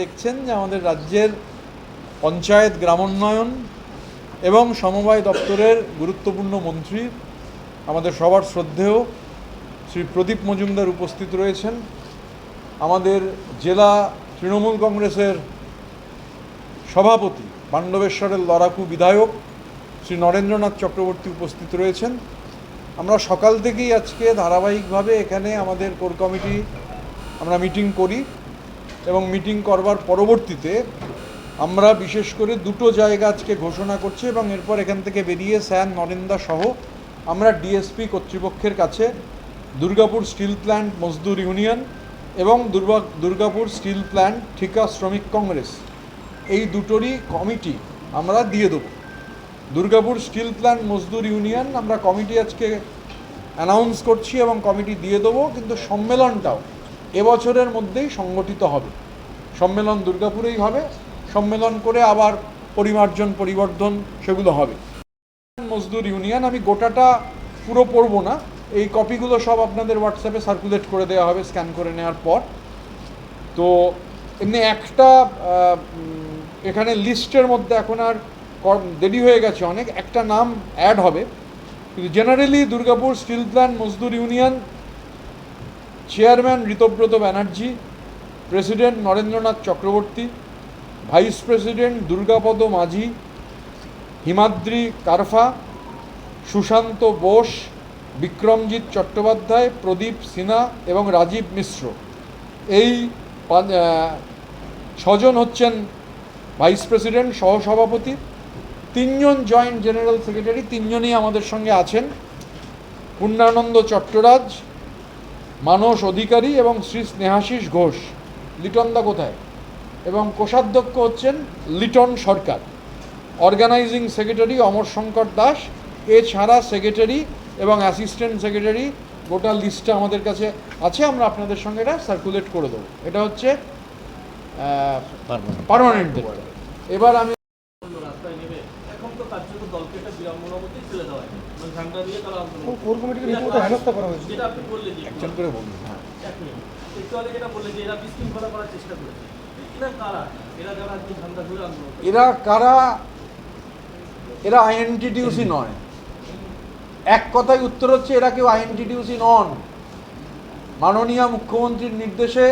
দেখছেন যে আমাদের রাজ্যের পঞ্চায়েত গ্রামোন্নয়ন এবং সমবায় দপ্তরের গুরুত্বপূর্ণ মন্ত্রী, আমাদের সবার শ্রদ্ধেয় শ্রী প্রদীপ মজুমদার উপস্থিত রয়েছেন। আমাদের জেলা তৃণমূল কংগ্রেসের সভাপতি, পাণ্ডবেশ্বরের লড়াকু বিধায়ক শ্রী নরেন্দ্রনাথ চক্রবর্তী উপস্থিত রয়েছেন। আমরা সকাল থেকেই আজকে ধারাবাহিকভাবে এখানে আমাদের কোর কমিটি, আমরা মিটিং করি। এবং মিটিং করবার পরবর্তীতে আমরা বিশেষ করে দুটো জায়গা আজকে ঘোষণা করছি এবং এরপর এখান থেকে বেরিয়ে স্যান নরেন্দা সহ আমরা ডিএসপি কর্তৃপক্ষের কাছে Durgapur steel plant Mazdoor union এবং দুর্গা দুর্গাপুর স্টিল প্ল্যান্ট ঠিকা শ্রমিক কংগ্রেস, এই দুটোরই কমিটি আমরা দিয়ে দেবো। দুর্গাপুর স্টিল প্ল্যান্ট মজদুর ইউনিয়ন আমরা কমিটি আজকে অ্যানাউন্স করছি এবং কমিটি দিয়ে দেবো, কিন্তু সম্মেলনটাও এবছরের মধ্যেই সংগঠিত হবে। সম্মেলন দুর্গাপুরেই হবে। সম্মেলন করে আবার পরিমার্জন, পরিবর্ধন সেগুলো হবে। মজদুর ইউনিয়ন, আমি গোটাটা পুরো পড়ব না। এই কপিগুলো সব আপনাদের হোয়াটসঅ্যাপে সার্কুলেট করে দেওয়া হবে, স্ক্যান করে নেওয়ার পর। তো এমনি একটা এখানে লিস্টের মধ্যে এখন আর দেরি হয়ে গেছে অনেক। একটা নাম অ্যাড হবে। কিন্তু জেনারেলি দুর্গাপুর, স্টিল প্ল্যান্ট, মজদুর union chairman Ritabrata Banerjee, president Narendranath Chakraborty, vice president Durgapada Majhi, Himadri Karfa, Sushant Bose, Bikramjit Chattopadhyay, প্রদীপ সিনহা এবং রাজীব মিশ্র। এই ছজন হচ্ছেন ভাইস প্রেসিডেন্ট, সহসভাপতি। তিনজন জয়েন্ট জেনারেল সেক্রেটারি, তিনজনই আমাদের সঙ্গে আছেন। পূর্ণানন্দ চট্টরাজ মানস অধিকারী এবং শ্রী স্নেহাশিস ঘোষ। লিটনদা কোথায়? এবং কোষাধ্যক্ষ হচ্ছেন লিটন সরকার। অর্গানাইজিং সেক্রেটারি অমর শঙ্কর দাস এছাড়া সেক্রেটারি এবং অ্যাসিস্ট্যান্ট সেক্রেটারি গোটা লিস্টটা আমাদের কাছে আছে আমরা আপনাদের সঙ্গে এটা সার্কুলেট করে দেবো। এটা হচ্ছে পারমানেন্ট এবার আমি অন্য রাস্তায় নেমে এখন তো কার্যত দলকে একটা বিড়ম্বনার মধ্যেই ছেড়ে দেওয়া হয় মানে ঝান্ডা দিয়ে তারা আন্দোলন কোর কমিটিকে রীতিমতো হেনস্থা করা হয়েছে? যেটা আপনি বললেন একজন করে বলুন। হ্যাঁ এক একটু আগে যেটা বললেন যে এরা বিশৃঙ্খলা করার চেষ্টা করেছে। এরা কারা? এরা যারা ঝান্ডা ধরে আন্দোলন এরা কারা? এরা আইএনটিটিউসি নয়। এক কথায় উত্তর হচ্ছে এরা কেউ আইএনটিটিউসি নন। মাননীয় মুখ্যমন্ত্রীর নির্দেশে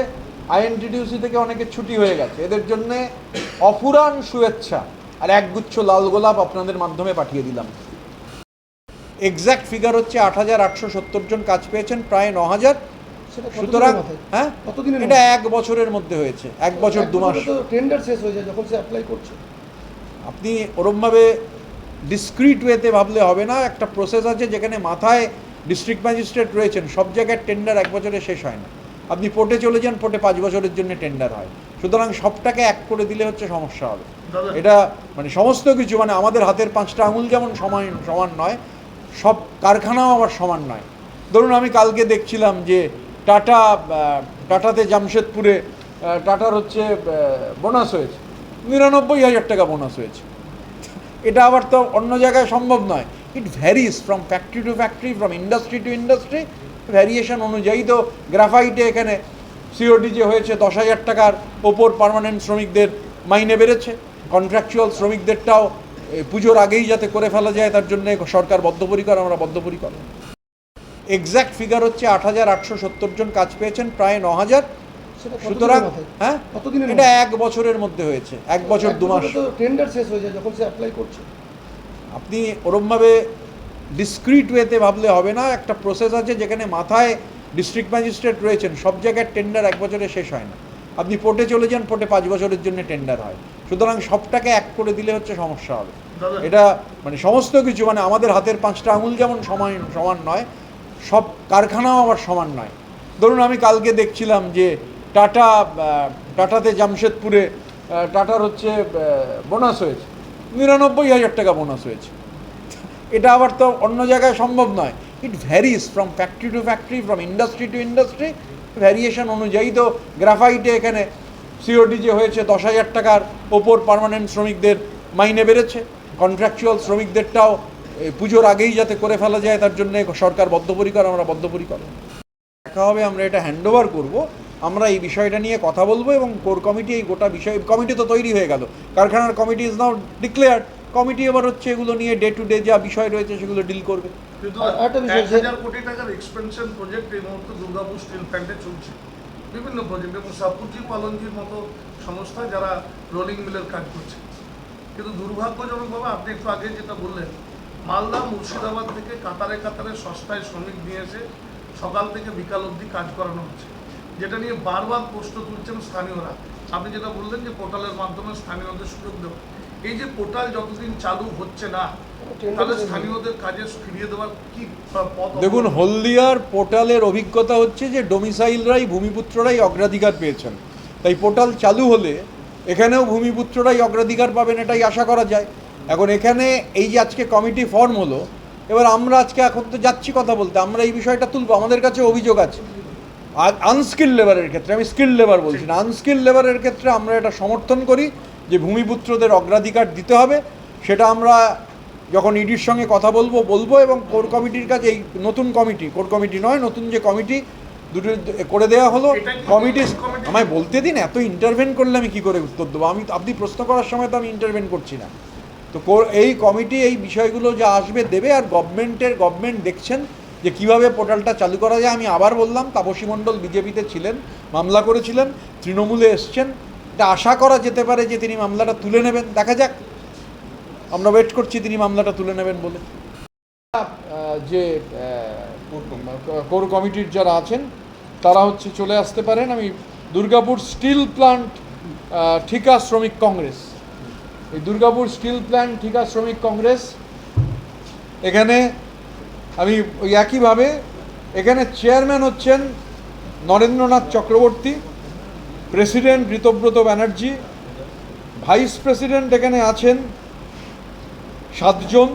আইএনটিটিউসি থেকে অনেকে ছুটি হয়ে গেছে। এদের জন্যে অফুরান শুভেচ্ছা আর একগুচ্ছ লাল গোলাপ আপনাদের মাধ্যমে পাঠিয়ে দিলাম। এক্স্যাক্ট ফিগার হচ্ছে আট হাজার আটশো সত্তর জন কাজ পেয়েছেন প্রায় ন হাজার সেটা সুতরাং হ্যাঁ? কতদিনের এটা এক বছরের মধ্যে হয়েছে এক বছর দু মাস। টেন্ডার শেষ হয়ে যায় যখন সে অ্যাপ্লাই করছে। আপনি ওরমভাবে ডিসক্রিট ওয়েতে ভাবলে হবে না একটা প্রসেস আছে যেখানে মাথায় ডিস্ট্রিক্ট ম্যাজিস্ট্রেট রয়েছেন সব জায়গায় টেন্ডার এক বছরে শেষ হয় না। আপনি পোর্টে চলে যান পোর্টে পাঁচ বছরের জন্য টেন্ডার হয়। সুতরাং সবটাকে এক করে দিলে হচ্ছে সমস্যা হবে। এটা মানে সমস্ত কিছু মানে আমাদের হাতের পাঁচটা আঙুল যেমন সমান সমান নয় সব কারখানাও আবার সমান নয়। ধরুন আমি কালকে দেখছিলাম যে টাটা টাটাতে জামশেদপুরে টাটার হচ্ছে বোনাস হয়েছে। নিরানব্বই হাজার টাকা বোনাস হয়েছে। এটা আবার তো অন্য জায়গায় সম্ভব নয়। It varies from factory to factory from industry to industry variation অনুযায়ী তো গ্রাফাইটে এখানে সিওডি যে হয়েছে, দশ হাজার টাকার ওপর পার্মানেন্ট শ্রমিকদের মাইনে বেড়েছে। কন্ট্রাকচুয়াল শ্রমিকদেরটাও পুজোর আগেই যাতে করে ফেলা যায় তার জন্য সরকার বদ্ধপরিকর আমরা বদ্ধপরিকর। এক্স্যাক্ট ফিগার হচ্ছে আট হাজার আটশো সত্তর জন কাজ পেয়েছেন প্রায় ন হাজার। সুতরাং হ্যাঁ? এটা এক বছরের মধ্যে হয়েছে এক বছর দু মাস। টেন্ডার শেষ হয়ে যায় যখন সে অ্যাপ্লাই করছে। আপনি ওরমভাবে ডিসক্রিট ওয়েতে ভাবলে হবে না একটা প্রসেস আছে যেখানে মাথায় ডিস্ট্রিক্ট ম্যাজিস্ট্রেট রয়েছেন সব জায়গায় টেন্ডার এক বছরে শেষ হয় না। আপনি পোর্টে চলে যান পোর্টে পাঁচ বছরের জন্য টেন্ডার হয়। সুতরাং সবটাকে এক করে দিলে হচ্ছে সমস্যা হবে। এটা মানে সমস্ত কিছু মানে আমাদের হাতের পাঁচটা আঙুল যেমন সমান সমান নয় সব কারখানাও আবার সমান নয়। ধরুন আমি কালকে দেখছিলাম যে টাটা টাটাতে জামশেদপুরে টাটার হচ্ছে বোনাস হয়েছে। নিরানব্বই হাজার টাকা বোনাস হয়েছে। এটা আবার তো অন্য জায়গায় সম্ভব নয়। It varies from factory to factory from industry to industry variation অনুযায়ী তো গ্রাফাইটে এখানে সিওডি যে হয়েছে দশ হাজার টাকার ওপর পার্মানেন্ট শ্রমিকদের মাইনে বেড়েছে। কন্ট্রাকচুয়াল শ্রমিকদেরটাও পুজোর আগেই যাতে করে ফেলা যায়, তার জন্য সরকার বদ্ধপরিকর, আমরা বদ্ধপরিকর। দেখা হবে, আমরা এটা হ্যান্ড ওভার করব। আমরা এই বিষয়টা নিয়ে কথা বলব এবং কোর কমিটি এই গোটা বিষয় কমিটি তো তৈরি হয়ে গেল। কারখানার committee is now declared committee এবার হচ্ছে এগুলো নিয়ে ডে টু ডে যা বিষয় রয়েছে সেগুলো ডিল করবে। কিন্তু এক হাজার কোটি টাকার এক্সপেনশন প্রজেক্ট এই মুহূর্তে দুর্গাপুর স্টিল প্ল্যান্টে চলছে। বিভিন্ন প্রজেক্ট এবং সাপুরজি পালনজির মতো সংস্থা যারা রোলিং মিলের কাজ করছে। কিন্তু দুর্ভাগ্যজনকভাবে আপনি একটু আগে যেটা বললেন মালদা মুর্শিদাবাদ থেকে কাতারে কাতারে সস্তায় শ্রমিক নিয়ে এসে সকাল থেকে বিকাল অবধি কাজ করানো হচ্ছে যেটা নিয়ে বারবার প্রশ্ন তুলছেন স্থানীয়রা। আপনি যেটা বললেন যে পোর্টালের মাধ্যমে স্থানীয়দের সুযোগ দেওয়া। এই যে পোর্টাল যতদিন চালু হচ্ছে না দেখুন, হলদিয়ার পোর্টালের অভিজ্ঞতা হচ্ছে যে ডোমিসাইলরাই ভূমিপুত্ররাই অগ্রাধিকার পেয়েছেন। তাই পোর্টাল চালু হলে এখানেও ভূমিপুত্ররাই অগ্রাধিকার পাবেন এটাই আশা করা যায়। এখন এখানে এই যে আজকে কমিটি ফর্ম হলো, এবার আমরা আজকে এখন তো যাচ্ছি কথা বলতে, আমরা এই বিষয়টা তুলবো, আমাদের কাছে অভিযোগ আছে। আনস্কিল লেবারের ক্ষেত্রে, আমি স্কিল লেবার বলছি না আনস্কিল লেবারের ক্ষেত্রে আমরা এটা সমর্থন করি। যে ভূমিপুত্রদের অগ্রাধিকার দিতে হবে সেটা আমরা যখন ইডির সঙ্গে কথা বলব বলব এবং কোর কমিটির কাছে এই নতুন কমিটি কোর কমিটি নয় নতুন যে কমিটি দুটো করে দেওয়া হলো। কমিটি আমায় বলতে দিন এত ইন্টারভেন করলে আমি কি করে উত্তর দেবো? আমি আপনি প্রশ্ন করার সময় তো আমি ইন্টারভেন করছি না। তো এই কমিটি এই বিষয়গুলো যা আসবে দেবে আর গভর্নমেন্টের গভর্নমেন্ট দেখছেন যে কীভাবে পোর্টালটা চালু করা যায় আমি আবার বললাম তাপসী মণ্ডল বিজেপিতে ছিলেন মামলা করেছিলেন তৃণমূলে এসছেন এটা আশা করা যেতে পারে যে তিনি মামলাটা তুলে নেবেন। দেখা যাক। আমরা ওয়েট করছি তিনি মামলাটা তুলে নেবেন বলে। যে কোর কমিটির যারা আছেন, তারা হচ্ছে চলে আসতে পারেন। আমি দুর্গাপুর স্টিল প্লান্ট ঠিকা শ্রমিক কংগ্রেস। এই দুর্গাপুর স্টিল প্ল্যান্ট ঠিকা শ্রমিক কংগ্রেস, এখানে আমি ওই একইভাবে, এখানে চেয়ারম্যান হচ্ছেন Narendranath Chakraborty. President Ritabrata Banerjee, vice president এখানে আছেন সাতজন,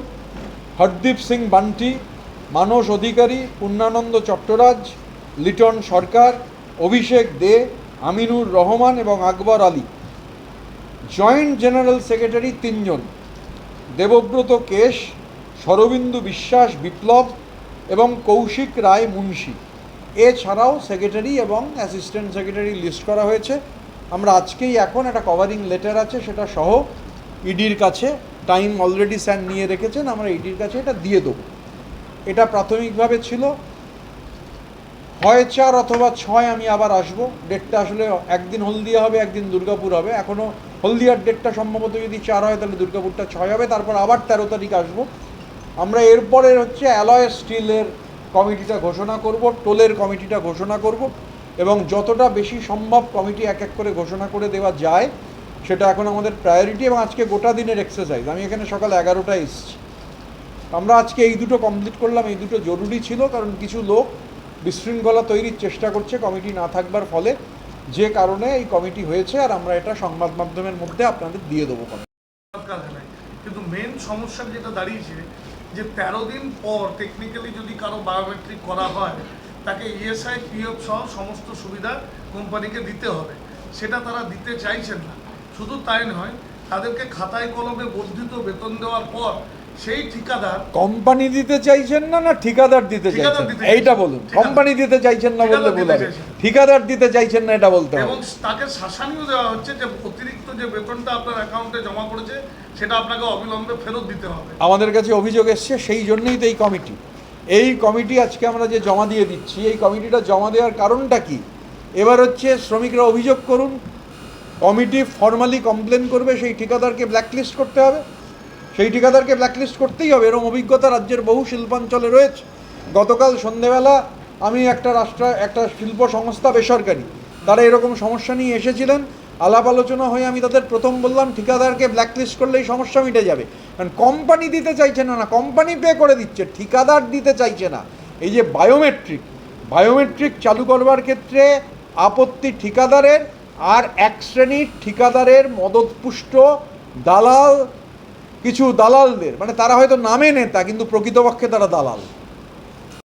হরদীপ সিং বান্টি, মানস অধিকারী, পূর্ণানন্দ চট্টরাজ, লিটন সরকার, অভিষেক দে, আমিনুর রহমান এবং Akbar Ali. Joint general secretary তিনজন, দেবব্রত কেশ, শরবিন্দু বিশ্বাস বিপ্লব এবং কৌশিক রায় মুন্সি। এছাড়াও সেক্রেটারি এবং অ্যাসিস্ট্যান্ট সেক্রেটারি লিস্ট করা হয়েছে। আমরা আজকেই এখন একটা কভারিং লেটার আছে, সেটা সহ ইডির কাছে টাইম অলরেডি স্যার নিয়ে রেখেছেন, আমরা ইডির কাছে এটা দিয়ে দেবো। এটা প্রাথমিকভাবে ছিল, হয় চার অথবা ছয় আমি আবার আসব। ডেটটা আসলে একদিন হলদিয়া হবে, একদিন দুর্গাপুর হবে। এখনও হলদিয়ার ডেটটা সম্ভবত যদি চার হয়, তাহলে দুর্গাপুরটা ছয় হবে, তারপর আবার তেরো তারিখ আসব। আমরা এরপরে হচ্ছে অ্যালয় স্টিলের কমিটিটা ঘোষণা করব, টোলের কমিটিটা ঘোষণা করব এবং যতটা বেশি সম্ভব কমিটি এক এক করে ঘোষণা করে দেওয়া যায়, সেটা এখন আমাদের প্রায়োরিটি এবং আজকে গোটা দিনের এক্সারসাইজ আমি এখানে সকাল এগারোটায় এসেছি। আমরা আজকে এই দুটো কমপ্লিট করলাম, এই দুটো জরুরি ছিল কারণ কিছু লোক বিশৃঙ্খলা তৈরির চেষ্টা করছে কমিটি না থাকবার ফলে। যে কারণে এই কমিটি হয়েছে আর আমরা এটা সংবাদ মাধ্যমের মধ্যে আপনাদের দিয়ে দেবো কিন্তু মেন সমস্যা যেটা দাঁড়িয়েছে যে তেরো দিন পর টেকনিক্যালি যদি কারও বায়োমেট্রিক করা হয়, তাকে ইএসআই পিএফ সহ সমস্ত সুবিধা কোম্পানিকে দিতে হবে। সেটা তারা দিতে চাইছেন না। শুধু তাই নয়, তাদেরকে খাতায় কলমে বর্ধিত বেতন দেওয়ার পর সেই ঠিকাদার কোম্পানি দিতে চাইছেন না না ঠিকাদার দিতে চাইছেন? এইটা বলুন কোম্পানি দিতে চাইছেন না বললে ঠিকাদার ভুল হবে। ঠিকাদার দিতে চাইছেন না এটা বলতে এবং তাকে শাসানিও দেওয়া হচ্ছে যে অতিরিক্ত যে বেতনটা আপনার অ্যাকাউন্টে জমা করেছে সেটা আপনাকে অবিলম্বে ফেরত দিতে হবে। আমাদের কাছে অভিযোগ এসছে সেই জন্যই তো এই কমিটি। এই কমিটি আজকে আমরা যে জমা দিয়ে দিচ্ছি এই কমিটিটা জমা দেওয়ার কারণটা কি? এবার হচ্ছে শ্রমিকরা অভিযোগ করুন কমিটি ফর্মালি কমপ্লেন করবে সেই ঠিকাদারকে ব্ল্যাকলিস্ট করতে হবে। সেই ঠিকাদারকে ব্ল্যাকলিস্ট করতেই হবে। এরকম অভিজ্ঞতা রাজ্যের বহু শিল্পাঞ্চলে রয়েছে। গতকাল সন্ধেবেলা আমি একটা রাষ্ট্র, একটা শিল্প সংস্থা বেসরকারি, তারা এরকম সমস্যা নিয়ে এসেছিলেন। আলাপ আলোচনা হয়ে আমি তাদের প্রথম বললাম, ঠিকাদারকে ব্ল্যাকলিস্ট করলেই সমস্যা মিটে যাবে। কারণ কোম্পানি দিতে চাইছে না না কোম্পানি পে করে দিচ্ছে, ঠিকাদার দিতে চাইছে না। এই যে বায়োমেট্রিক বায়োমেট্রিক চালু করবার ক্ষেত্রে আপত্তি ঠিকাদারের আর এক শ্রেণির ঠিকাদারের মদতপুষ্ট দালাল কিছু দালালদের মানে তারা হয়তো নামে নেতা কিন্তু প্রকৃতপক্ষে তারা দালাল।